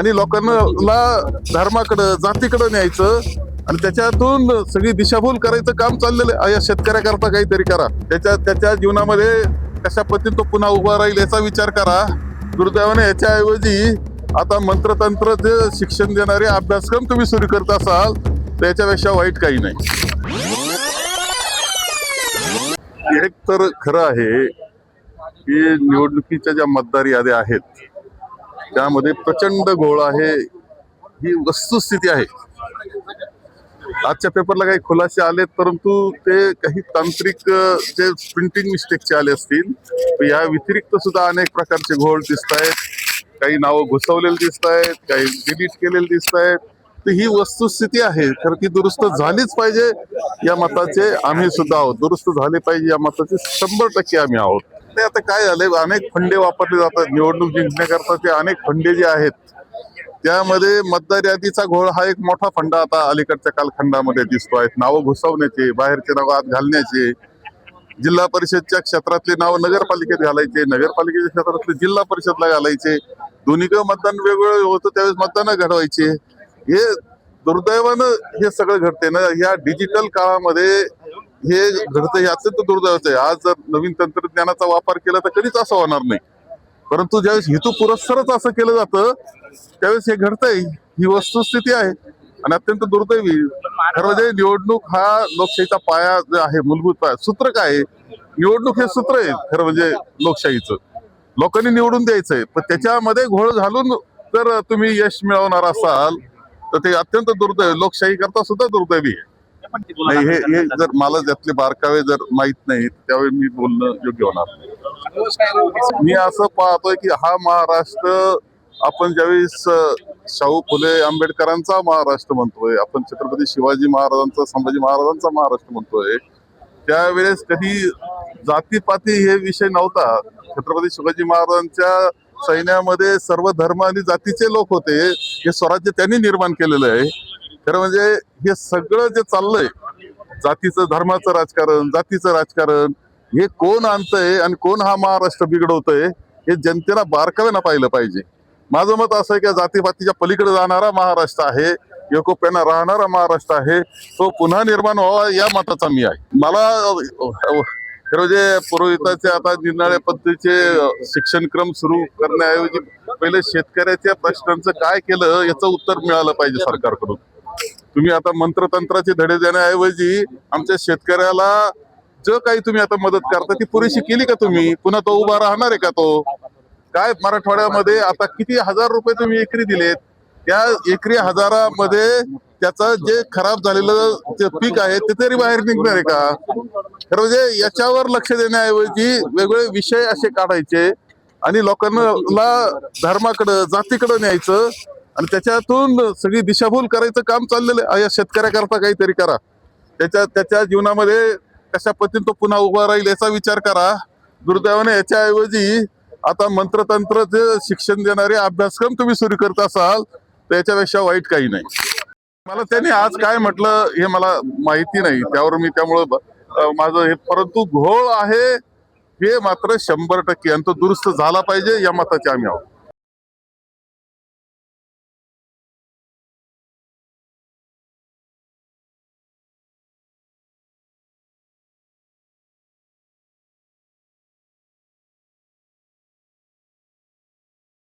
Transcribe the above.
आणि लोकांना धर्माकडं जातीकडं न्यायचं आणि त्याच्यातून सगळी दिशाभूल करायचं काम चाललेलं आहे. या शेतकऱ्याकरता काहीतरी करा. त्याच्या त्याच्या जीवनामध्ये कशा पद्धतीने तो पुन्हा उभा राहील याचा विचार करा. दुर्दैवाने याच्याऐवजी आता मंत्रतंत्र जे शिक्षण देणारे अभ्यासक्रम तुम्ही सुरू करत असाल तर याच्यापेक्षा वाईट काही नाही. एक तर खरं आहे की निवडणुकीच्या ज्या मतदार याद्या आहेत त्यामध्ये प्रचंड घोळ आहे. ही वस्तुस्थिती आहे. आजच्या पेपरला काही खुलासे आलेत परंतु ते काही तांत्रिक जे प्रिंटिंग मिस्टेकचे आले असतील या व्यतिरिक्त सुद्धा अनेक प्रकारचे घोळ दिसत आहेत. काही नावं घुसवलेली दिसत आहेत काही डिलीट केलेले दिसत आहेत. तर ही वस्तुस्थिती आहे. तर ती दुरुस्त झालीच पाहिजे या मताचे आम्ही सुद्धा आहोत. दुरुस्त झाले पाहिजे या मताचे शंभर टक्के आम्ही आहोत. ते आता काय झालंय? अनेक फंडे वापरले जातात. निवडणूक जिंकण्याकरता ते अनेक फंडे जे आहेत त्यामध्ये मतदार यादीचा घोळ हा एक मोठा फंडा आता अलीकडच्या कालखंडामध्ये दिसतो आहे. नावं घुसवण्याचे बाहेरचे नावं आत घालण्याचे जिल्हा परिषदच्या क्षेत्रातले नाव नगरपालिकेत घालायचे नगरपालिकेच्या क्षेत्रातले जिल्हा परिषदला घालायचे. दोन्हीकडे मतदान वेगवेगळं होतं त्यावेळेस मतदान घडवायचे. हे दुर्दैवानं हे सगळं घडते ना. या डिजिटल काळामध्ये हे घडतं हे अत्यंत दुर्दैवाचं आहे. आज जर नवीन तंत्रज्ञानाचा वापर केला तर कधीच असं होणार नाही. परंतु ज्यावेळेस हेतू पुरस्सरच असं केलं जातं त्यावेळेस हे घडतंय. ही वस्तुस्थिती आहे. आणि अत्यंत दुर्दैवी. खरं म्हणजे निवडणूक हा लोकशाहीचा पाया जो आहे मूलभूत पाया सूत्र काय आहे? निवडणूक हे सूत्र आहे खरं म्हणजे लोकशाहीचं. लोकांनी निवडून द्यायचंय. पण त्याच्यामध्ये घोळ घालून जर तुम्ही यश मिळवणार असाल तर ते अत्यंत दुर्दैव लोकशाही करता सुद्धा दुर्दैवी आहे. नाही हे हे जर मला त्यातले बारकावे जर माहीत नाही त्यावेळी मी बोलणं योग्य होणार. मी असं पाहतोय की हा महाराष्ट्र आपण ज्यावेळेस शाहू फुले आंबेडकरांचा महाराष्ट्र म्हणतोय आपण छत्रपती शिवाजी महाराजांचा संभाजी महाराजांचा महाराष्ट्र म्हणतोय त्यावेळेस कधी जातीपाती हे विषय नव्हता. छत्रपती शिवाजी महाराजांच्या सैन्यामध्ये सर्व धर्म आणि जातीचे लोक होते. हे स्वराज्य त्यांनी निर्माण केलेलं आहे. खरं म्हणजे हे सगळं जे चाललंय जातीचं धर्माचं राजकारण जातीचं राजकारण हे कोण आणतंय आणि कोण हा महाराष्ट्र बिघडवतोय हे जनतेला बारकाव्यानं पाहिलं पाहिजे. माझं मत असं आहे की जातीपातीच्या पलीकडे जाणारा महाराष्ट्र आहे एकोप्यानं राहणारा महाराष्ट्र आहे तो पुन्हा निर्माण व्हावा या मताचा मी आहे. मला खरं म्हणजे पुरोहिताचे आता निरनिराळ्या पद्धतीचे शिक्षणक्रम सुरू करण्याऐवजी पहिले शेतकऱ्याच्या प्रश्नांचं काय केलं याचं उत्तर मिळालं पाहिजे सरकारकडून. तुम्ही आता मंत्रतंत्राचे धडे देण्याऐवजी आमच्या शेतकऱ्याला जो काही तुम्ही आता मदत करता ती पुरेशी केली का तुम्ही? पुन्हा तो उभा राहणार आहे का तो? काय मराठवाड्यामध्ये आता किती हजार रुपये तुम्ही एकरी दिलेत? त्या एकरी हजारामध्ये त्याचा जे खराब झालेलं जे पीक आहे ते तरी बाहेर निघणार आहे का? खरं म्हणजे याच्यावर लक्ष देण्याऐवजी वेगवेगळे विषय असे काढायचे आणि लोकांना धर्माकडं जातीकडं न्यायचं. आणि त्याच्यातून सगळी दिशाभूल करायचं काम चाललेलं आहे. या शेतकऱ्याकरता काहीतरी करा. त्याच्या त्याच्या जीवनामध्ये कशा पद्धतीने तो पुन्हा उभा राहील याचा विचार करा. दुर्दैवाने याच्याऐवजी आता मंत्रतंत्र शिक्षण देणारे अभ्यासक्रम तुम्ही सुरू करत असाल तर याच्यापेक्षा वाईट काही नाही. मला त्यांनी आज काय म्हटलं हे मला माहिती नाही. त्यावर मी त्यामुळं माझं हे परंतु घोळ आहे हे मात्र शंभर टक्के आणि तो दुरुस्त झाला पाहिजे या मताचे आम्ही आहोत.